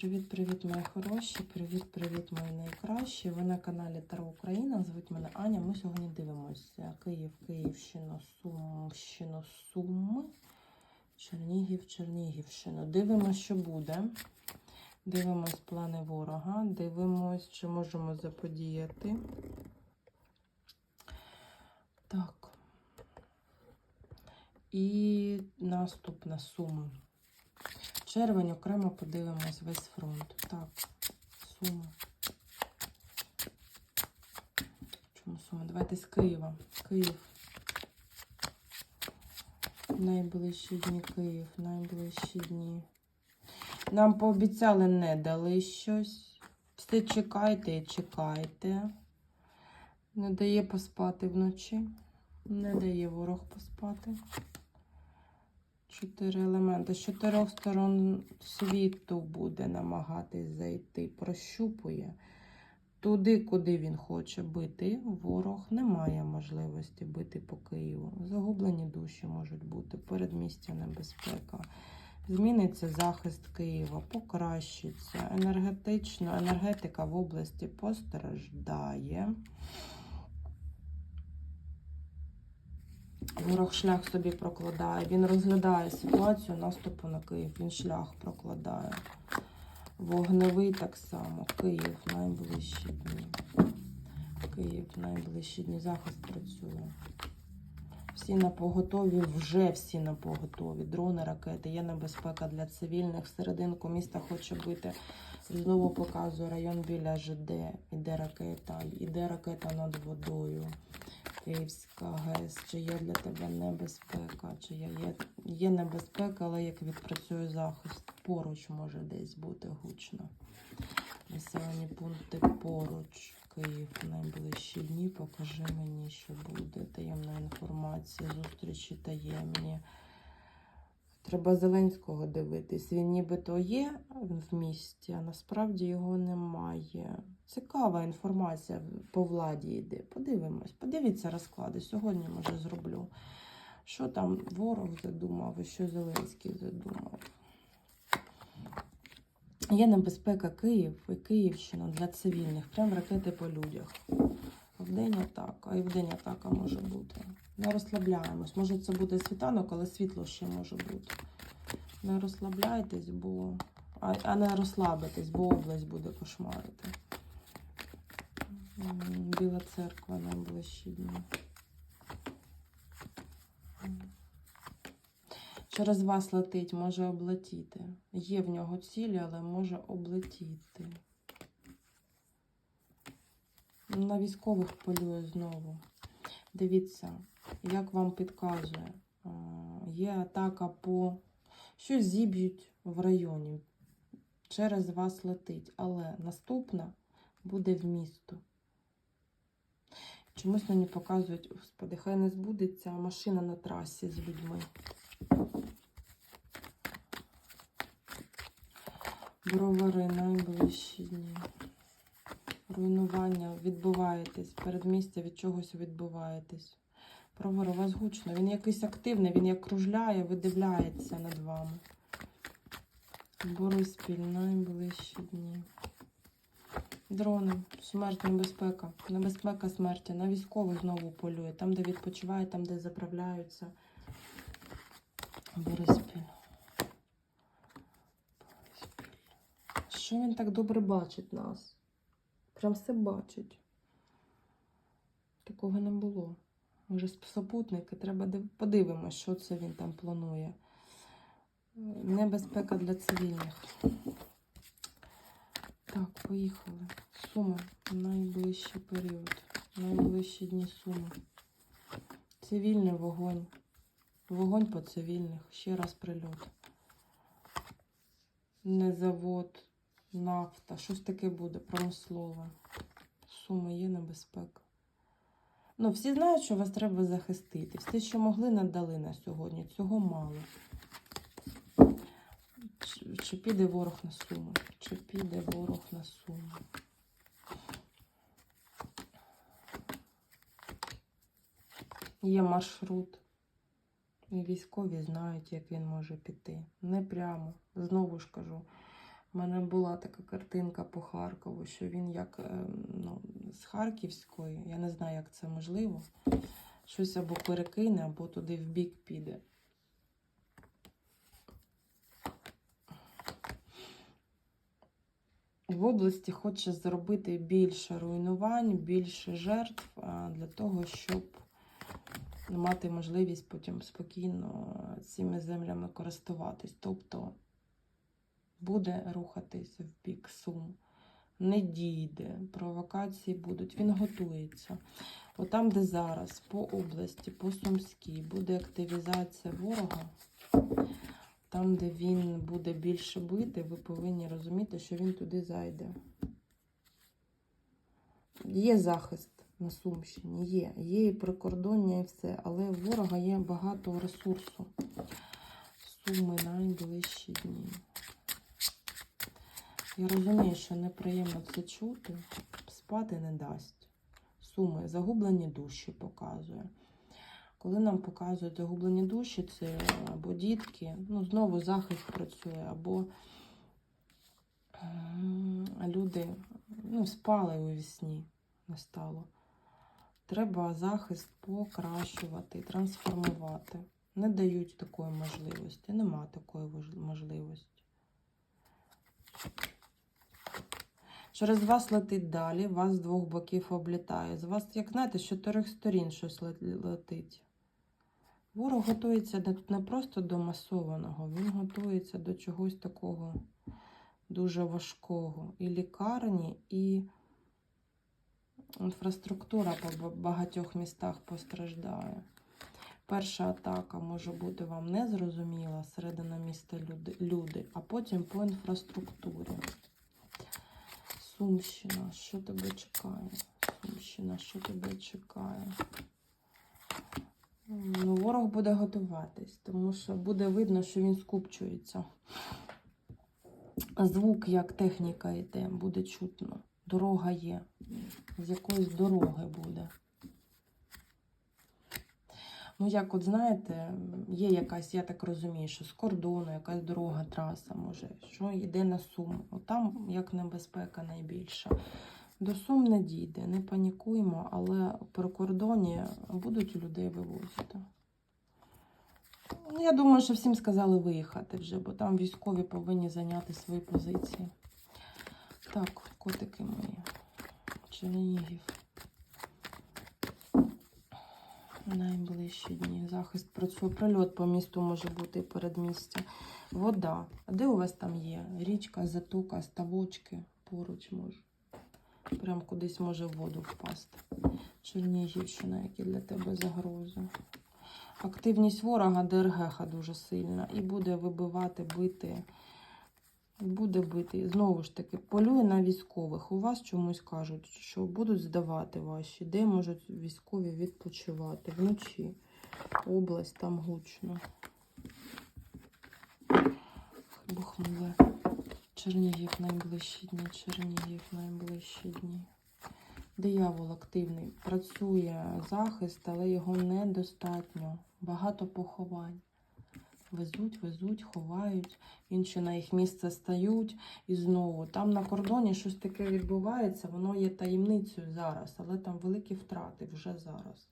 Привіт-привіт, мої хороші! Привіт-привіт, мої найкращі! Ви на каналі Таро Україна. Звуть мене Аня. Ми сьогодні дивимося Київ, Київщина, Сумщина, Суми, Чернігів, Чернігівщина. Дивимося, що буде. Дивимось плани ворога. Дивимось, чи можемо заподіяти. Так. І наступ на Суми. Червень окремо подивимось весь фронт. Так, суми. Чому суми? Давайте з Києва. Київ. Найближчі дні Київ, найближчі дні. Нам пообіцяли, не дали щось. Все чекайте і чекайте. Не дає поспати вночі. Не дає ворог поспати. Чотири елементи. З чотирьох сторон світу буде намагатись зайти. Прощупує. Туди, куди він хоче бити, ворог не має можливості бити по Києву. Загублені душі можуть бути, передмістя небезпека. Зміниться захист Києва, покращиться. Енергетично, енергетика в області постраждає. Ворог шлях собі прокладає. Він розглядає ситуацію наступу на Київ. Він шлях прокладає. Вогневий так само. Київ найближчі дні. Київ найближчі дні. Захист працює. Всі на поготові, вже всі на поготові. Дрони, ракети, є небезпека для цивільних. Всерединку міста хоче бити. Знову показує район біля ЖД. Іде ракета, іде ракета над водою. Київська ГЕС, чи є для тебе небезпека, чи є, є, є небезпека, але як відпрацює захист, поруч може десь бути гучно. Населені пункти поруч. Київ найближчі дні. Покажи мені, що буде. Таємна інформація, зустрічі таємні. Треба Зеленського дивитись. Він нібито є в місті, а насправді його немає. Цікава інформація по владі йде. Подивимось. Подивіться розклади. Сьогодні, може, зроблю. Що там ворог задумав і що Зеленський задумав. Є небезпека Київ і Київщина для цивільних. Прям ракети по людях. Вдень атака, і вдень атака може бути. Не розслабляємось. Може це буде світанок, але світло ще може бути. Не розслабляйтесь, бо. А, не розслабитесь, бо область буде кошмарити. Біла церква найближчі дні. Через вас летить, може облетіти. Є в нього цілі, але може облетіти. На військових полює знову. Дивіться, як вам підказує. Є атака по щось зіб'ють в районі. Через вас летить, але наступна буде в місто. Чомусь мені показують, господи, хай не збудеться машина на трасі з людьми. Бровари найближчі дні. Руйнування, відбуваєтесь, передмістя від чогось відбуваєтесь. Бровар, у вас гучно. Він якийсь активний, він як кружляє, видивляється над вами. Бориспіль, найближчі дні. Дрони, смерть, небезпека. Небезпека смерті. На військових знову полює. Там, де відпочиває, там, де заправляються. Бориспіль. Бориспіль. Що він так добре бачить нас? Прям все бачить. Такого не було. Може, супутники, треба подивимось, що це він там планує. Небезпека для цивільних. Так, поїхали. Суми. Найближчий період. Найближчі дні суми. Цивільний вогонь. Вогонь по цивільних. Ще раз прильот. Не завод, нафта. Щось таке буде промислове. Суми є небезпека. Ну, всі знають, що вас треба захистити. Все, що могли, надали на сьогодні. Цього мало. Чи, чи піде ворог на суму? Чи піде ворог на суму? Є маршрут. І військові знають, як він може піти. Не прямо. Знову ж кажу, У мене була така картинка по Харкову, що він як е, ну, з Харківської, я не знаю, як це можливо. Щось або перекине, або туди в бік піде. В області хоче зробити більше руйнувань, більше жертв для того, щоб мати можливість потім спокійно цими землями користуватись. Тобто буде рухатись в бік Сум, не дійде, провокації будуть. Він готується. От там, де зараз, по області, по Сумській, буде активізація ворога. Там, де він буде більше бити, ви повинні розуміти, що він туди зайде. Є захист на Сумщині, є. Є і прикордоння, і все. Але у ворога є багато ресурсу. Суми найближчі дні. Я розумію, що неприємно це чути, спати не дасть. Суми, загублені душі показує. Коли нам показують загублені душі, це або дітки, ну знову захист працює, або люди ну, спали у вісні, не стало. Треба захист покращувати, трансформувати. Не дають такої можливості, нема такої можливості. Через вас летить далі, вас з двох боків облітає. З вас, як знаєте, з чотирьох сторін щось летить. Ворог готується не, просто до масованого, він готується до чогось такого дуже важкого. І лікарні, і інфраструктура по багатьох містах постраждає. Перша атака може бути вам незрозуміла, середина міста люди, а потім по інфраструктурі. Сумщина, що тебе чекає? Сумщина, що тебе чекає? Ну, ворог буде готуватись, тому що буде видно, що він скупчується. Звук, як техніка йде, буде чутно. Дорога є. З якоїсь дороги буде. Ну, як от знаєте, є якась, я так розумію, що з кордону, якась дорога, траса, може, що йде на Сум. От там як небезпека найбільша. До Сум не дійде, не панікуємо, але при кордоні будуть людей вивозити. Ну, Я думаю, що всім сказали виїхати вже, бо там військові повинні зайняти свої позиції. Так, котики мої. Чернігів. Найближчі дні. Захист працює. Прильот по місту може бути передмістя. Вода. А де у вас там є? Річка, затока, ставочки поруч може. Прям кудись може в воду впасти. Чернігівщина, які для тебе загрози. Активність ворога ДРГ дуже сильна. І буде вибивати, бити. Буде бити. Знову ж таки, полює на військових. У вас чомусь кажуть, що будуть здавати ваші, де можуть військові відпочивати. Вночі. Область там гучно. Бухмиле. Чернігів найближчі дні, Чернігів найближчі дні. Диявол активний. Працює захист, але його недостатньо. Багато поховань. Везуть, везуть, ховають, інші на їх місце стають і знову. Там на кордоні щось таке відбувається, воно є таємницею зараз, але там великі втрати вже зараз.